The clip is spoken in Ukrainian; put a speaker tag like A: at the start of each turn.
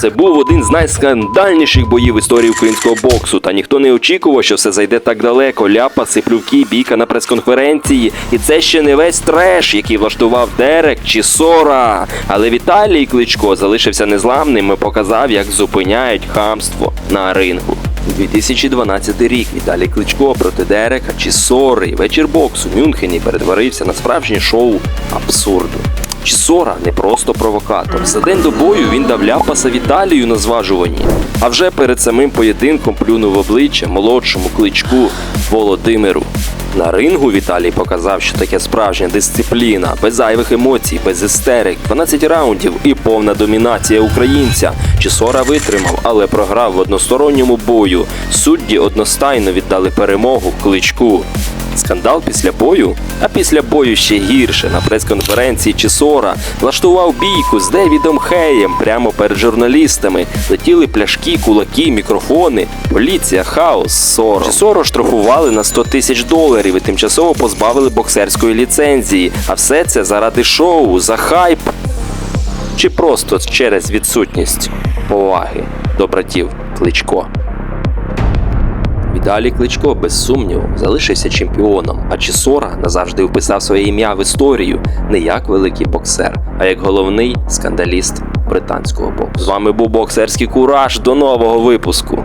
A: Це був один з найскандальніших боїв історії українського боксу. Та ніхто не очікував, що все зайде так далеко. Ляпаси, плювки, бійка на прес-конференції. І це ще не весь треш, який влаштував Дерек чи Сора. Але Віталій Кличко залишився незламним і показав, як зупиняють хамство на рингу. 2012 рік Віталій Кличко проти Дерека чи Сори. Вечір боксу в Мюнхені перетворився на справжнє шоу абсурду. Чісора не просто провокатор. За день до бою він дав ляпаса Віталію на зважуванні. А вже перед самим поєдинком плюнув обличчя молодшому кличку Володимиру. На рингу Віталій показав, що таке справжня дисципліна, без зайвих емоцій, без істерик, 12 раундів і повна домінація українця. Чісора витримав, але програв в односторонньому бою. Судді одностайно віддали перемогу кличку. Скандал після бою, а після бою ще гірше. На прес-конференції Чісора влаштував бійку з Девідом Хеєм прямо перед журналістами. Летіли пляшки, кулаки, мікрофони. Поліція, хаос, Соро. Чісоро штрафували на 100 тисяч доларів і тимчасово позбавили боксерської ліцензії. А все це заради шоу, за хайп. Чи просто через відсутність поваги до братів Кличко. Віталій Кличко, без сумніву, залишився чемпіоном, а Чісора назавжди вписав своє ім'я в історію не як великий боксер, а як головний скандаліст британського боксу. З вами був боксерський кураж. До нового випуску.